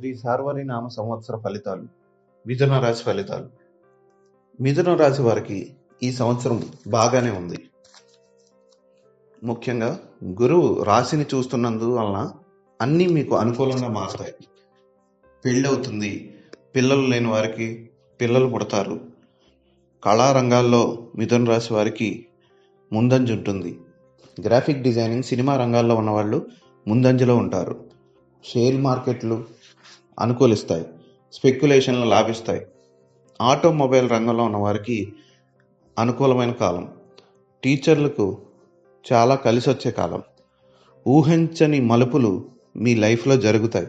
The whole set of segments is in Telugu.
శ్రీ సార్వరి నామ సంవత్సర ఫలితాలు మిథున రాశి ఫలితాలు. మిథున రాశి వారికి ఈ సంవత్సరం బాగానే ఉంది. ముఖ్యంగా గురువు రాశిని చూస్తున్నందువలన అన్నీ మీకు అనుకూలంగా మారుతాయి. పెళ్ళి అవుతుంది పిల్లలు లేని వారికి పిల్లలు పుడతారు. కళారంగాల్లో మిథున రాశి వారికి ముందంజ ఉంటుంది. గ్రాఫిక్ డిజైనింగ్ సినిమా రంగాల్లో ఉన్నవాళ్ళు ముందంజలో ఉంటారు. షేర్ మార్కెట్లు అనుకూలిస్తాయి స్పెక్యులేషన్లు లాభిస్తాయి. ఆటోమొబైల్ రంగంలో ఉన్న వారికి అనుకూలమైన కాలం. టీచర్లకు చాలా కలిసి వచ్చే కాలం. ఊహించని మలుపులు మీ లైఫ్లో జరుగుతాయి.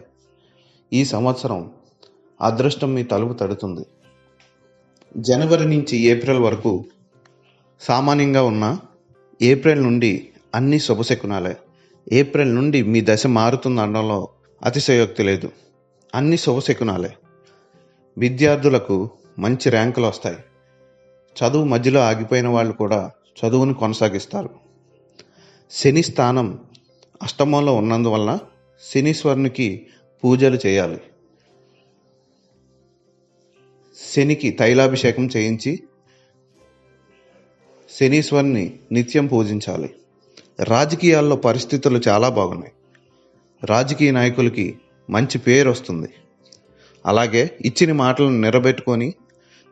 ఈ సంవత్సరం అదృష్టం మీ తలుపు తడుతుంది. జనవరి నుంచి ఏప్రిల్ వరకు సామాన్యంగా ఉన్న ఏప్రిల్ నుండి అన్ని శుభశకునాలే. ఏప్రిల్ నుండి మీ దశ మారుతుంది అనడంలో అతిశయోక్తి లేదు. అన్ని శుభశకునాలే విద్యార్థులకు మంచి ర్యాంకులు వస్తాయి. చదువు మధ్యలో ఆగిపోయిన వాళ్ళు కూడా చదువును కొనసాగిస్తారు. శని స్థానం అష్టమంలో ఉన్నందువలన శనీశ్వరునికి పూజలు చేయాలి. శనికి తైలాభిషేకం చేయించి శనీశ్వరుని నిత్యం పూజించాలి. రాజకీయాల్లో పరిస్థితులు చాలా బాగున్నాయి. రాజకీయ నాయకులకి మంచి పేరు వస్తుంది. అలాగే ఇచ్చిన మాటలను నిలబెట్టుకొని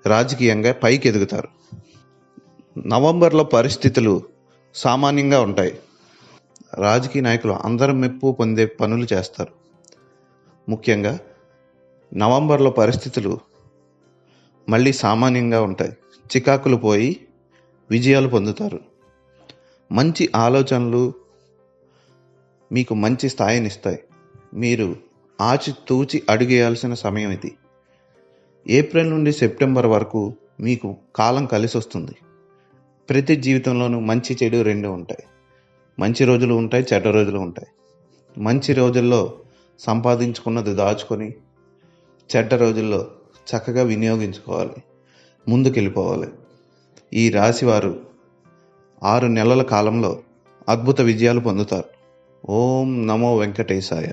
రాజకీయంగా పైకి ఎదుగుతారు నవంబర్లో పరిస్థితులు సామాన్యంగా ఉంటాయి. రాజకీయ నాయకులు అందరం మెప్పు పొందే పనులు చేస్తారు. ముఖ్యంగా నవంబర్లో పరిస్థితులు మళ్ళీ సామాన్యంగా ఉంటాయి. చికాకులు పోయి విజయాలు పొందుతారు. మంచి ఆలోచనలు మీకు మంచి స్థాయిని ఇస్తాయి. మీరు ఆచితూచి అడిగేయాల్సిన అడుగేయాల్సిన సమయం ఇది. ఏప్రిల్ నుండి సెప్టెంబర్ వరకు మీకు కాలం కలిసి వస్తుంది. ప్రతి జీవితంలోనూ మంచి చెడు రెండు ఉంటాయి. మంచి రోజులు ఉంటాయి చెడ్డ రోజులు ఉంటాయి. మంచి రోజుల్లో సంపాదించుకున్నది దాచుకొని చెడ్డ రోజుల్లో చక్కగా వినియోగించుకోవాలి ముందుకెళ్ళిపోవాలి. ఈ రాశివారు ఆరు నెలల కాలంలో అద్భుత విజయాలు పొందుతారు. ఓం నమో వెంకటేశాయ.